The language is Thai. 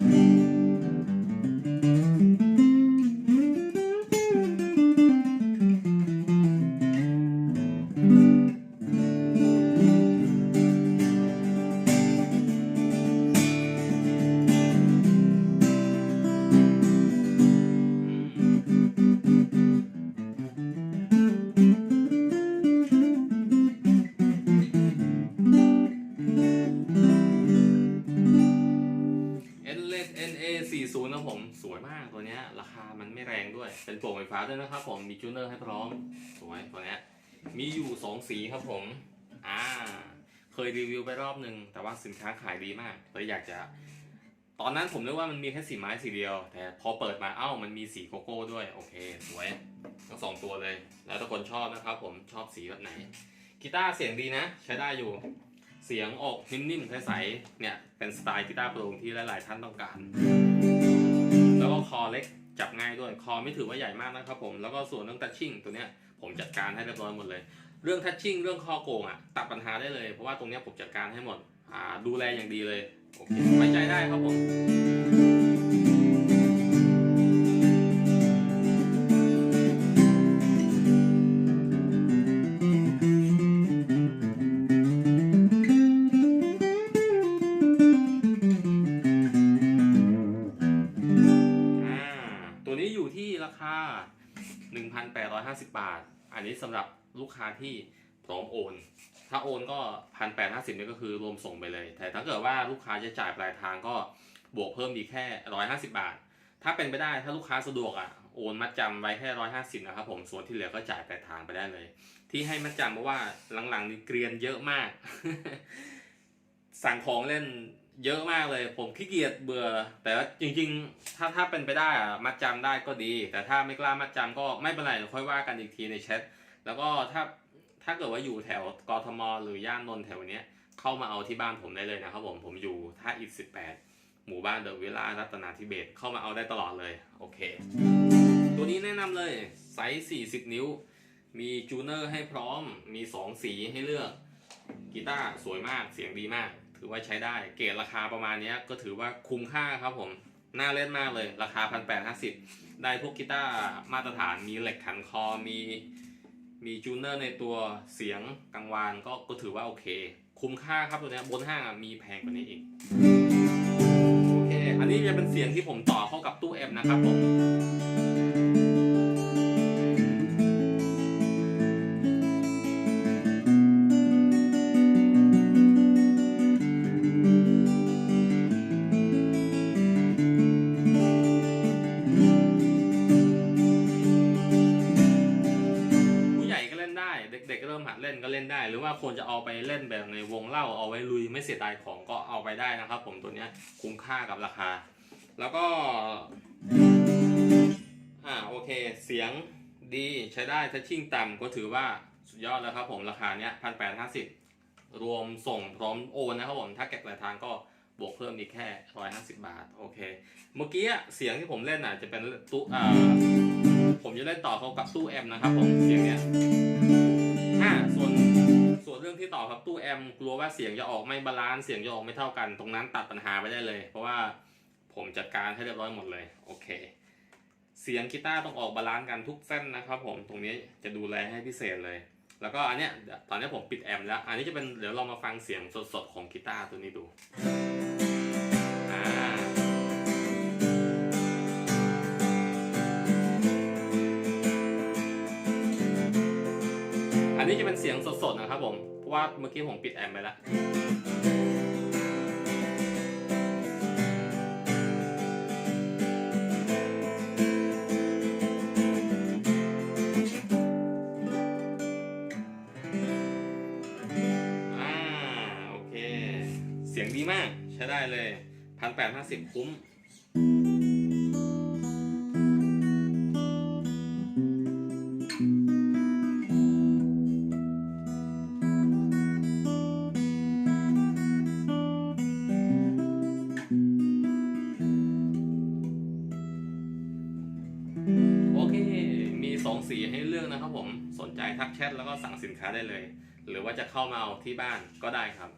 เตัวนี้ราคามันไม่แรงด้วย เป็นโปร่งไฟฟ้าด้วยนะครับ ผมมีจูเนอร์ให้พร้อมสวยตัวนี้มีอยู่2สีครับผมอ่าเคยรีวิวไปรอบหนึ่งแต่ว่าสินค้าขายดีมากเลยอยากจะ ตอนนั้นผมนึกว่ามันมีแค่สีไม้สีเดียว แต่พอเปิดมาเอ้ามันมีสีโกโก้ด้วยโอเค สวยทั้งสองตัวเลย แล้วถ้าคนชอบนะครับ ผมชอบสีแบบไหนกีตาร์เสียงดีนะ ใช้ได้อยู่เสียงออกนิ่มๆใสๆเนี่ยเป็นสไตล์กีตาร์โปร่งที่หลายๆท่านต้องการ แล้วก็คอเล็กจับง่ายด้วย คอไม่ถือว่าใหญ่มากนะครับผมแล้วก็ส่วนเรื่องทัชชิ่งตัวเนี้ยผมจัดการให้เรียบร้อยหมดเลย เรื่องทัชชิ่งเรื่องคอโกงอะตัดปัญหาได้เลยเพราะว่าตรงเนี้ยผมจัดการให้หมดอ่าดูแลอย่างดีเลยโอเคไว้ใจได้ครับผม ตัวนี้อยู่ที่ราคา 1,850 บาท อันนี้สำหรับลูกค้าที่พร้อมโอน ถ้าโอนก็1,850นี่ก็คือรวมส่งไปเลย แต่ถ้าเกิดว่าลูกค้าจะจ่ายปลายทางก็บวกเพิ่มอีกแค่150บาท ถ้าเป็นไปได้ถ้าลูกค้าสะดวกอะโอนมัดจำไว้แค่150นะครับผม ส่วนที่เหลือก็จ่ายปลายทางไปได้เลย ที่ให้มัดจำเพราะว่าหลังๆนี่เกรียนเยอะมาก สั่งของเล่น เยอะมากเลย ผมขี้เกียจเบื่อ แต่ว่าจริง ๆ ถ้าถ้าเป็นไปได้อะมัดจำได้ก็ดี แต่ถ้าไม่กล้ามัดจำก็ไม่เป็นไรเดี๋ยวค่อยว่ากันอีกทีในแชทแล้วก็ถ้าถ้าเกิดว่าอยู่แถวกรทมหรือย่านนนท์แถวเนี้ยเข้ามาเอาที่บ้านผมได้เลยนะครับผมผมอยู่ท่าอิฐ18 หมู่บ้านเดอะวิลล่ารัตนาธิเบศเข้ามาเอาได้ตลอดเลยโอเค ตัวนี้แนะนำเลยไซส์40 นิ้ว มีจูเนอร์ให้พร้อมมี 2 สีให้เลือกกีตาร์สวยมากเสียงดีมาก ถือว่าใช้ได้ เกรดราคาประมาณนี้ก็ถือว่าคุ้มค่าครับผม น่าเล่นมากเลย ราคา 1,850 ได้พวกกีตาร์มาตรฐาน มีเหล็กขันคอ มีมีจูเนอร์ในตัวเสียงกังวานก็ก็ถือว่าโอเค คุ้มค่าครับตัวนี้บนห้างอะมีแพงกว่านี้อีก โอเค อันนี้จะเป็นเสียงที่ผมต่อเข้ากับตู้เอ็มนะครับผม เริ่มหัดเล่นก็เล่นได้ หรือว่าคนจะเอาไปเล่นแบบในวงเล่าเอาไว้ลุยไม่เสียดายของก็เอาไปได้นะครับ ผมตัวนี้คุ้มค่ากับราคา แล้วก็อ่าโอเค เสียงดีใช้ได้ถ้าชิ่งต่ำก็ถือว่าสุดยอดแล้วครับผมราคาเนี้ยพันแปดห้าสิบรวมส่งพร้อมโอนนะครับผมถ้าเก็บปลายทางก็บวกเพิ่มอีกแค่ร้อยห้าสิบบาท โอเค เมื่อกี้เสียงที่ผมเล่นอะจะเป็นตู้อ่าผมจะเล่นต่อเขากับตู้แอมนะครับผมเสียงเนี้ยาส่วนส่วนเรื่องที่ต่อครับตู้แอมกลัวว่าเสียงจะออกไม่บาลานซ์เสียงจะออกไม่เท่ากัน ตรงนั้นตัดปัญหาไปได้เลย เพราะว่าผมจัดการให้เรียบร้อยหมดเลยโอเค เสียงกีตาร์ต้องออกบาลานซ์กันทุกเส้นนะครับผมตรงนี้จะดูแลให้พิเศษเลย แล้วก็อันเนี้ยตอนนี้ผมปิดแอมแล้ว อันนี้จะเป็นเดี๋ยวเรามาฟังเสียงสดๆของกีตาร์ตัวนี้ดูอ่า เป็นเสียงสดๆนะครับผมเพราะว่าเมื่อกี้ผมปิดแอมไปแล้วอ่าโอเคเสียงดีมากใช้ได้เลยพันแปดห้าสิบคุ้ม 2 สีให้เลือกนะครับผม สนใจทักแชทแล้วก็สั่งสินค้าได้เลย หรือว่าจะเข้ามาเอาที่บ้านก็ได้ครับ